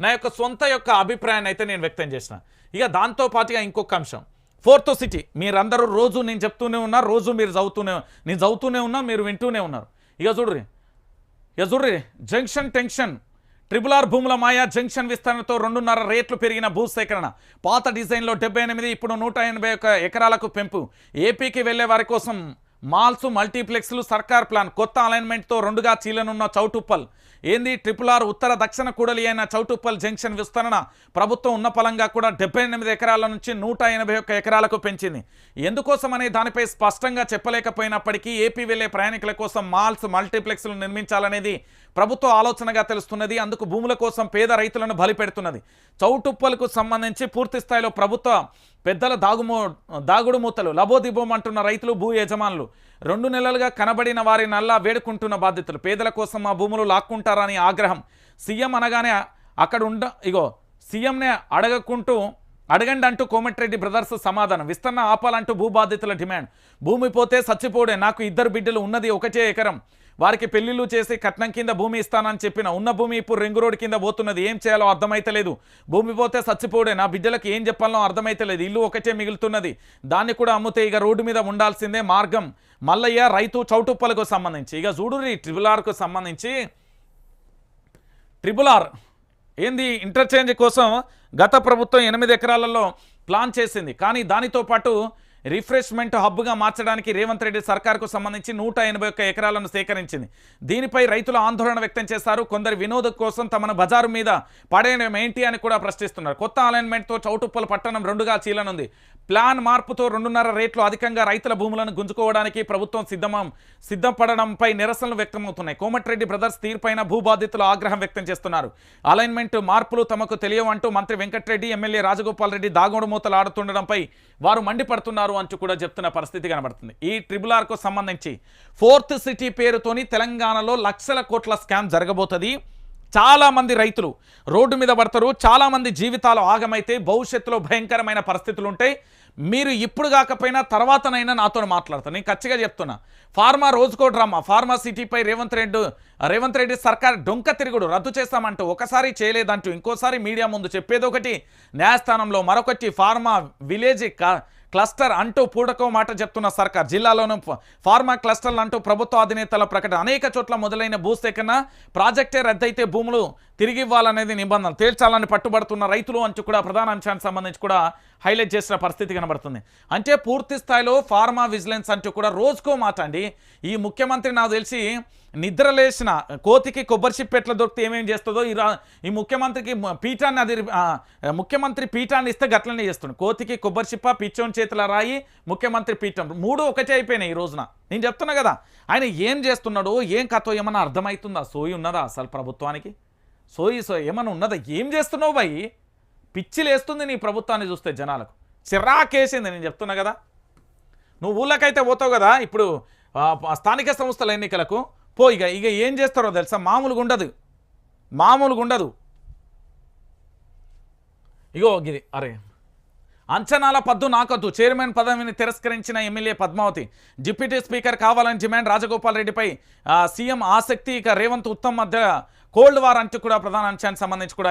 నా యొక్క సొంత యొక్క అభిప్రాయాన్ని అయితే నేను వ్యక్తం చేసిన. ఇక దాంతో పాటుగా ఇంకొక అంశం. ఫోర్త్ సిటీ మీరందరూ రోజు నేను చెప్తూనే ఉన్నా రోజు మీరు చదువుతూనే నేను చదువుతూనే ఉన్నా మీరు వింటూనే ఉన్నారు. ఇక చూడ్రి ఇక చూడ్రి జంక్షన్ టెన్షన్. ట్రిపుల్ ఆర్ భూముల మాయా జంక్షన్ విస్తరణతో రెండున్నర రేట్లు పెరిగిన భూసేకరణ. పాత డిజైన్లో డెబ్బై ఎనిమిది ఇప్పుడు నూట ఎనభై ఒక ఎకరాలకు పెంపు. ఏపీకి వెళ్ళే వారి కోసం మాల్స్ మల్టీప్లెక్స్లు సర్కార్ ప్లాన్. కొత్త అలైన్మెంట్తో రెండుగా చీలనున్న చౌటుప్పల్. ఏంది? ట్రిపుల్ ఆర్ ఉత్తర దక్షిణ కూడలి అయిన చౌటుప్పల్ జంక్షన్ విస్తరణ ప్రభుత్వం ఉన్న పలంగా కూడా డెబ్బై ఎనిమిది ఎకరాల నుంచి నూట ఎనభై ఒక్క ఎకరాలకు పెంచింది. ఎందుకోసం అనే దానిపై స్పష్టంగా చెప్పలేకపోయినప్పటికీ ఏపీ వెళ్ళే ప్రయాణికుల కోసం మాల్స్ మల్టీప్లెక్స్లు నిర్మించాలనేది ప్రభుత్వ ఆలోచనగా తెలుస్తున్నది. అందుకు భూముల కోసం పేద రైతులను బలిపెడుతున్నది చౌటుప్పలకు సంబంధించి పూర్తి స్థాయిలో ప్రభుత్వ పెద్దల దాగుమో దాగుడు మూతలు లబోదిబోం అంటున్న రైతులు భూ యజమానులు. రెండు నెలలుగా కనబడిన వారి నల్లా వేడుకుంటున్న బాధ్యతలు పేదల కోసం మా భూములు లాక్కుంటారని ఆగ్రహం. సీఎం అనగానే అక్కడ ఉండ ఇగో సీఎంనే అడగకుంటూ అడగండి అంటూ కోమటిరెడ్డి బ్రదర్స్ సమాధానం. విస్తరణ ఆపాలంటూ భూ బాధితుల డిమాండ్. భూమి పోతే చచ్చిపోడే నాకు ఇద్దరు బిడ్డలు ఉన్నది ఒకటే ఎకరం. వారికి పెళ్ళిళ్ళు చేసి కట్నం కింద భూమి ఇస్తానని చెప్పిన ఉన్న భూమి ఇప్పుడు రింగు రోడ్ కింద పోతున్నది. ఏం చేయాలో అర్థమైతలేదు. భూమి పోతే చచ్చిపోడే. నా బిడ్డలకు ఏం చెప్పాలో అర్థమైతలేదు. ఇల్లు ఒకటే మిగులుతున్నది. దాన్ని కూడా అమ్ముతే ఇక రోడ్డు మీద ఉండాల్సిందే మార్గం. మల్లయ్య రైతు చౌటుప్పలకు సంబంధించి ఇక చూడురి ట్రిబుల్ ఆర్కు సంబంధించి. ట్రిబుల్ ఆర్ ఏంది? ఇంటర్చేంజ్ కోసం గత ప్రభుత్వం ఎనిమిది ఎకరాలలో ప్లాన్ చేసింది. కానీ దానితో పాటు రిఫ్రెష్మెంట్ హబ్గా మార్చడానికి రేవంత్ రెడ్డి సర్కార్కు సంబంధించి నూట ఎనభై ఒక్క ఎకరాలను సేకరించింది. దీనిపై రైతులు ఆందోళన వ్యక్తం చేశారు. కొందరు వినోదం కోసం తమను బజారు మీద పడేయడం ఏంటి అని కూడా ప్రశ్నిస్తున్నారు. కొత్త అలైన్మెంట్తో చౌటుప్పల పట్టణం రెండుగా చీలనుంది. ప్లాన్ మార్పుతో రెండున్నర రేట్లు అధికంగా రైతుల భూములను గుంజుకోవడానికి ప్రభుత్వం సిద్ధమం సిద్ధపడడంపై నిరసనలు వ్యక్తమవుతున్నాయి. కోమటిరెడ్డి బ్రదర్స్ తీర్పైన భూబాధితులు ఆగ్రహం వ్యక్తం చేస్తున్నారు. అలైన్మెంట్ మార్పులు తమకు తెలియవంటూ మంత్రి వెంకటరెడ్డి ఎమ్మెల్యే రాజగోపాల్ రెడ్డి దాగోడుమూతలు ఆడుతుండడంపై వారు మండిపడుతున్నారు అంటూ కూడా చెప్తున్న పరిస్థితి కనబడుతుంది. ఈ ట్రిబుల్ ఆర్కు సంబంధించి ఫోర్త్ సిటీ పేరుతోని తెలంగాణలో లక్షల కోట్ల స్కామ్ జరగబోతుంది. చాలామంది రైతులు రోడ్డు మీద పడతారు. చాలామంది జీవితాలు ఆగమైతే భవిష్యత్తులో భయంకరమైన పరిస్థితులు ఉంటాయి మీరు ఇప్పుడు కాకపోయినా తర్వాతనైనా నాతో మాట్లాడతాను. నేను ఖచ్చితంగా చెప్తున్నా. ఫార్మా రోజుకో డ్రామా ఫార్మా సిటీపై రేవంత్ రెడ్డి రేవంత్ రెడ్డి సర్కార్ డొంక తిరుగుడు. రద్దు చేస్తామంటూ ఒకసారి చేయలేదంటూ ఇంకోసారి మీడియా ముందు చెప్పేది ఒకటి న్యాయస్థానంలో మరొకటి ఫార్మా విలేజ్ కా- క్లస్టర్ అంటూ పూడకో మాట చెప్తున్న సర్కార్. జిల్లాలోనూ ఫార్మా క్లస్టర్లు అంటూ ప్రభుత్వ అధినేతల ప్రకటన. అనేక చోట్ల మొదలైన భూసేకరణ ప్రాజెక్టే రద్దయితే భూములు తిరిగి ఇవ్వాలనేది నిబంధన. తేల్చాలని పట్టుబడుతున్న రైతులు అంటూ కూడా ప్రధాన అంశానికి సంబంధించి కూడా హైలైట్ చేసిన పరిస్థితి కనబడుతుంది. అంటే పూర్తి స్థాయిలో ఫార్మా విజిలెన్స్ అంటూ కూడా రోజుకో మాట అండి. ఈ ముఖ్యమంత్రి నాకు తెలిసి నిద్రలేసిన కోతికి కొబ్బరి చిప్పెట్ల ఎట్లా దొరికితే ఏమేం చేస్తుందో ఈ రా ఈ ముఖ్యమంత్రికి పీఠాన్ని అది ముఖ్యమంత్రి పీఠాన్ని ఇస్తే గట్లనే చేస్తుండు. కోతికి కొబ్బరి చిప్ప పిచ్చోని చేతుల రాయి ముఖ్యమంత్రి పీఠం మూడు ఒకటే అయిపోయినాయి ఈ రోజున. నేను చెప్తున్నా కదా ఆయన ఏం చేస్తున్నాడో ఏం కథో ఏమన్నా అర్థమవుతుందా సోయి ఉన్నదా అసలు ప్రభుత్వానికి? సోయి సో ఏమన్నా ఉన్నదా? ఏం చేస్తున్నావు భయ్ పిచ్చిలేస్తుంది నీ ప్రభుత్వాన్ని చూస్తే జనాలకు. చిరాకేసింది నేను చెప్తున్నా కదా. నువ్వు ఊళ్ళకైతే పోతావు కదా ఇప్పుడు స్థానిక సంస్థల ఎన్నికలకు పో ఇక ఇక ఏం చేస్తారో తెలుసా? మామూలుగా ఉండదు. మామూలుగా ఉండదు. ఇగో ఇది అరే. అంచనాల పద్దు నాకొద్దు. చైర్మన్ పదవిని తిరస్కరించిన ఎమ్మెల్యే పద్మావతి. డిప్యూటీ స్పీకర్ కావాలని డిమాండ్ రాజగోపాల్ రెడ్డిపై సీఎం ఆసక్తి ఇక రేవంత్ ఉత్తమ్ మధ్య కోల్డ్ వార్ అంటూ కూడా ప్రధాన అంశానికి సంబంధించి కూడా